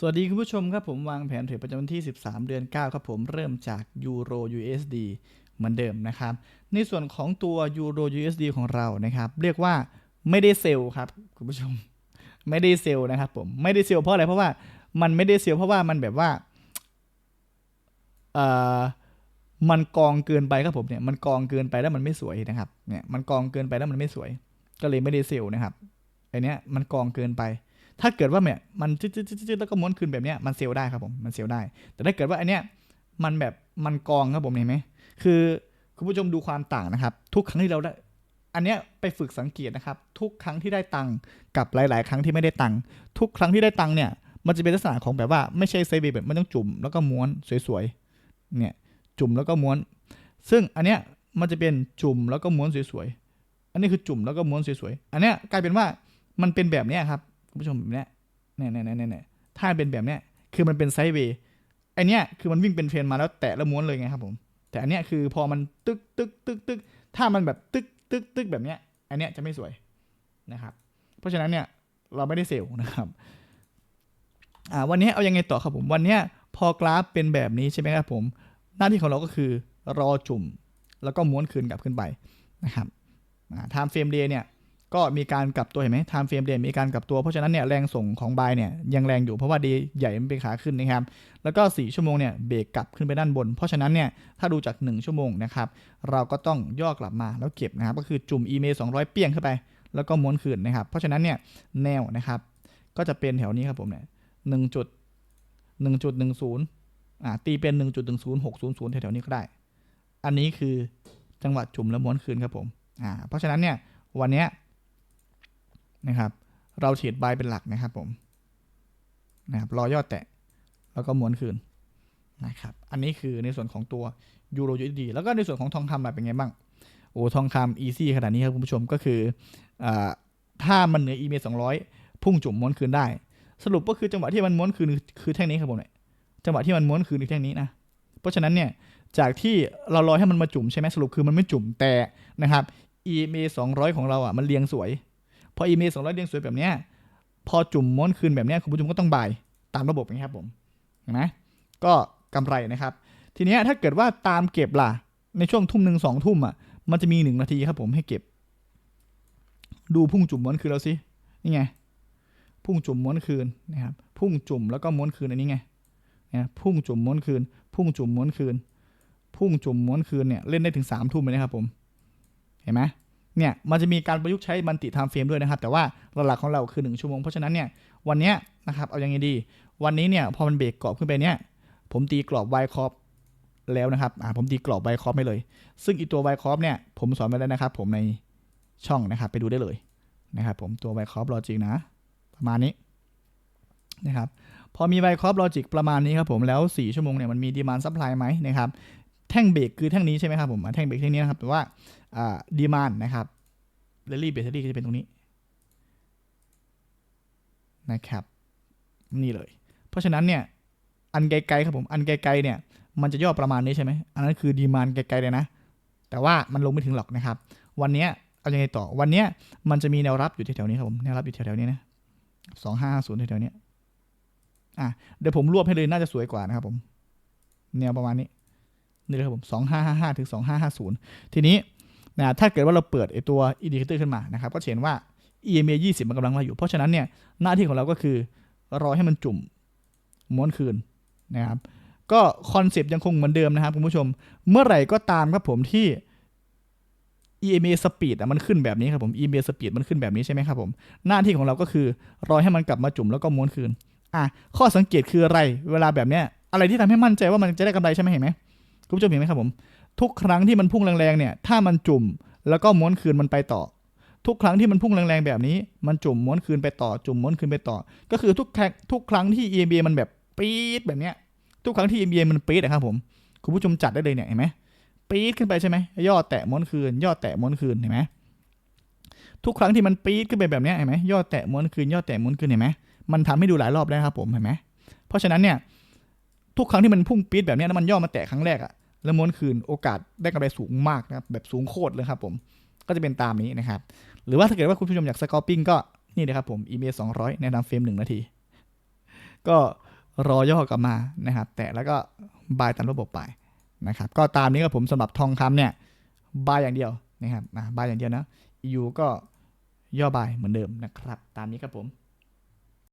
สวัสดีคุณผู้ชมครับผมวางแผนเทรดประจำวันที่ 13 เดือน 9 ครับผมเริ่มจากยูโร USD เหมือนเดิมนะครับ ในส่วนของตัวยูโร USD ของเรานะครับ เรียกว่าไม่ได้เซลล์ครับคุณผู้ชมไม่ได้เซลล์นะครับผมไม่ได้เซลล์เพราะอะไรเพราะว่ามันไม่ได้เซลล์เพราะว่ามันแบบว่าเอ่อมันกองเกินไปครับผมเนี่ยมันกองเกินไปแล้วมันไม่สวยนะครับเนี่ยมันกองเกินไปแล้วมันไม่สวย ก็เลยไม่ได้เซลล์นะครับไอเนี้ยมันกองเกินไป ถ้าเกิดว่าเนี่ยมันจืดๆแล้วก็ม้วนคืนแบบเนี้ยมันเซลล์ได้ครับผมมันเซลล์ได้ แต่ถ้าเกิดว่าอันเนี้ยมันแบบมันกองครับผมเห็นไหมคือคุณผู้ชมดูความต่างนะครับ ทุกครั้งที่เราได้ อันเนี้ยไปฝึกสังเกตนะครับ ทุกครั้งที่ได้ตังค์กับหลาย ๆ ครั้งที่ไม่ได้ตังค์ทุกครั้งที่ได้ตังค์เนี่ยมันจะเป็นลักษณะของแบบว่าไม่ใช่ไซเบแบบมันต้องจุ่มแล้วก็ม้วนสวยๆเนี่ยจุ่มแล้วก็ม้วน ซึ่งอันเนี้ยมันจะเป็นจุ่มแล้วก็ม้วนสวยๆอันนี้คือจุ่มแล้วก็ม้วนสวยๆอันเนี้ยกลายเป็นว่ามันเป็นแบบเนี้ยครับ คุณผู้ชมแบบเนี้ยเนี่ยเนี่ยเนี่ยเนี่ยถ้าเป็นแบบเนี้ยคือมันเป็นไซด์เวย์ไอเนี้ยคือมันวิ่งเป็นเทรนมาแล้วแตะแล้วม้วนเลยไงครับผม แต่อันเนี้ยคือพอมันตึกตึกตึกตึกถ้ามันแบบตึกตึกตึกแบบเนี้ยอันเนี้ยจะไม่สวยนะครับ เพราะฉะนั้นเนี่ยเราไม่ได้เซลล์นะครับอ่าวันนี้เอายังไงต่อครับผมวันเนี้ยพอกราฟเป็นแบบนี้ใช่ไหมครับผม หน้าที่ของเราก็คือรอจุ่ม แล้วก็ม้วนคืนกลับขึ้นไปนะครับอ่า time frame day เนี่ย ก็มีการกลับตัวเห็นไหม time frame day มีการกลับตัว เพราะฉะนั้นเนี่ยแรงส่งของบายเนี่ยยังแรงอยู่เพราะว่าดีใหญ่มันเป็นขาขึ้นนะครับ แล้วก็ 4 ชั่วโมงเนี่ยเบรกกลับขึ้นไปด้านบน เพราะฉะนั้นเนี่ยถ้าดูจาก 1 ชั่วโมงนะครับเราก็ต้องย่อกลับมาแล้วเก็บนะครับก็คือจุ่ม EMA 200 เปี้ยงขึ้นไป แล้วก็ม้วนคืนนะครับ เพราะฉะนั้นเนี่ยแนวนะครับก็จะเป็นแถวนี้ครับผมเนี่ยหนึ่งจุดหนึ่งจุดหนึ่งศูนย์อ่าตีเป็นหนึ่งจุดหนึ่งศูนย์หกศูนย์ศูนย์แถวๆนี้ก็ได้ อันนี้คือจังหวะจุ่มแล้วม้วนคืนครับผมอ่าเพราะฉะนั้นเนี่ยวันนี้ นะครับ เราเฉดบายเป็นหลักนะครับผมนะครับรอยอดแตะแล้วก็ม้วนคืนนะครับ อันนี้คือในส่วนของตัวยูโรยูดีแล้วก็ในส่วนของทองคำล่ะเป็นไงบ้าง โอ้ทองคำอีซี่ขนาดนี้ครับคุณผู้ชมก็คืออถ้ามันเหนืออีเมสองร้อยพุ่งจุ่มม้วนคืนได้ สรุปก็คือจังหวะที่มันม้วนคืนคือแท่งนี้ครับผมเนี่ยจังหวะที่มันม้วนคืนคือแท่งนี้นะ เพราะฉะนั้นเนี่ยจากที่เรารอให้มันมาจุ่มใช่ไหมสรุปคือมันไม่จุ่มแต่นะครับ EMA 200 ของเราอะมันเรียงสวย พออีเมลสองร้อยเรียงสวยแบบเนี้ยพอจุ่มม้วนคืนแบบเนี้ยคุณผู้ชมก็ต้องบายตามระบบนะครับผมเห็นไหมก็กำไรนะครับ ทีนี้ถ้าเกิดว่าตามเก็บล่ะ ในช่วงทุ่มหนึ่งสองทุ่มอะมันจะมีหนึ่งนาทีครับผมให้เก็บ ดูพุ่งจุ่มม้วนคืนแล้วสินี่ไง พุ่งจุ่มม้วนคืนนะครับ พุ่งจุ่มแล้วก็ม้วนคืนอันนี้ไงนะพุ่งจุ่มม้วนคืน พุ่งจุ่มม้วนคืน พุ่งจุ่มม้วนคืนเนี่ยเล่นได้ถึงสามทุ่มเลยนะครับผม เห็นไหม เนี่ยมันจะมีการประยุกต์ใช้มันติไทม์เฟรมด้วยนะครับ แต่ว่าหลักของเราคือ 1 ชั่วโมง เพราะฉะนั้นเนี่ยวันนี้นะครับเอายังไงดี วันนี้เนี่ยพอมันเบรกกรอบขึ้นไปเนี่ยผมตีกรอบไวคอปแล้วนะครับอ่าผมตีกรอบไวคอปให้เลย ซึ่งอีตัวไวคอปเนี่ยผมสอนไปแล้วนะครับ ผมในช่องนะครับไปดูได้เลยนะครับผมตัวไวคอปลอจิกนะ ประมาณนี้นะครับพอมีไวคอปลอจิกประมาณนี้ครับผมแล้ว 4 ชั่วโมงเนี่ยมันมีดีมานซัพพลายไหมนะครับ แท่งเบรกคือแท่งนี้ใช่ไหมครับผมแท่งเบรกแท่งนี้นะครับ แต่ว่าดีมานนะครับเรลลี่เบสเตอรี่ก็จะเป็นตรงนี้นะครับ นี่เลย เพราะฉะนั้นเนี่ย อันไกลๆครับผม อันไกลๆเนี่ย มันจะย่อประมาณนี้ใช่ไหม อันนั้นคือดีมานไกลๆเลยนะ แต่ว่ามันลงไม่ถึงหรอกนะครับ วันนี้เอาอยังไงต่อ วันนี้มันจะมีแนวรับอยู่แถวๆนี้ครับผม แนวรับอยู่แถวๆนี้นะสองห้าศูนย์แถวๆนี้อะ เดี๋ยวผมรวบให้เลยน่าจะสวยกว่านะครับผม แนวประมาณนี้ นี่เลยครับผมสองห้าห้าห้าถึงสองห้าห้าศูนย์ทีนี้นะถ้าเกิดว่าเราเปิดไอตัวอินดิเคเตอร์ขึ้นมานะครับ ก็เห็นว่า EMA 20 มันกำลังมาอยู่ เพราะฉะนั้นเนี่ยหน้าที่ของเราก็คือรอให้มันจุ่มม้วนคืนนะครับก็คอนเซปต์ยังคงเหมือนเดิมนะครับคุณผู้ชม เมื่อไหร่ก็ตามครับผมที่ EMA speed อะมันขึ้นแบบนี้ครับผม EMA speed มันขึ้นแบบนี้ใช่ไหมครับผม หน้าที่ของเราก็คือ รอให้มันกลับมาจุ่มแล้วก็ม้วนคืน อะข้อสังเกตคืออะไร เวลาแบบเนี้ยอะไรที่ทำให้มั่นใจว่ามันจะได้กำไรใช่ไหมเห็นไหม คุณผู้ชมเห็นไหมครับผม ทุกครั้งที่มันพุ่งแรงๆเนี่ย ถ้ามันจุ่มแล้วก็ม้วนคืนมันไปต่อ ทุกครั้งที่มันพุ่งแรงๆแบบนี้ มันจุ่มม้วนคืนไปต่อ จุ่มม้วนคืนไปต่อ ก็คือทุกครั้งทุกครั้งที่ EMA มันแบบปี๊ดแบบเนี้ย ทุกครั้งที่ EMA มันปี๊ดนะครับผม คุณผู้ชมจัดได้เลยเนี่ยเห็นไหมปี๊ดขึ้นไปใช่ไหมย่อแตะม้วนคืน ย่อแตะม้วนคืนเห็นไหมทุกครั้งที่มันปี๊ดขึ้นไปแบบนี้เห็นไหมย่อแตะม้วนคืนย่อแตะม้วนคืนเห็นไหมมันทำให้ดูหลายรอบแล้ครับผมเห็นไหมเพราะฉะนั้นเนี่ยทุกครั้งที่มันพุ่งปี๊ดแบบนี้แล้วมันย่อมาแตะครั้งแรกอะ แล้วม้วนคืนโอกาสได้กำไรสูงมากนะครับแบบสูงโคตรเลยครับผมก็จะเป็นตามนี้นะครับ หรือว่าถ้าเกิดว่าคุณผู้ชมอยากสกอร์ปิ้งก็นี่นะครับผมอีเมลสองร้อยแนะนำเฟรมหนึ่งนาที ก็รอย่อกลับมานะครับ แต่แล้วก็บายตามระบบไปนะครับ ก็ตามนี้ครับผมสำหรับทองคำเนี่ยบายอย่างเดียวนะครับอะบายอย่างเดียวนะ EU ก็ย่อบายเหมือนเดิมนะครับ ตามนี้ครับผม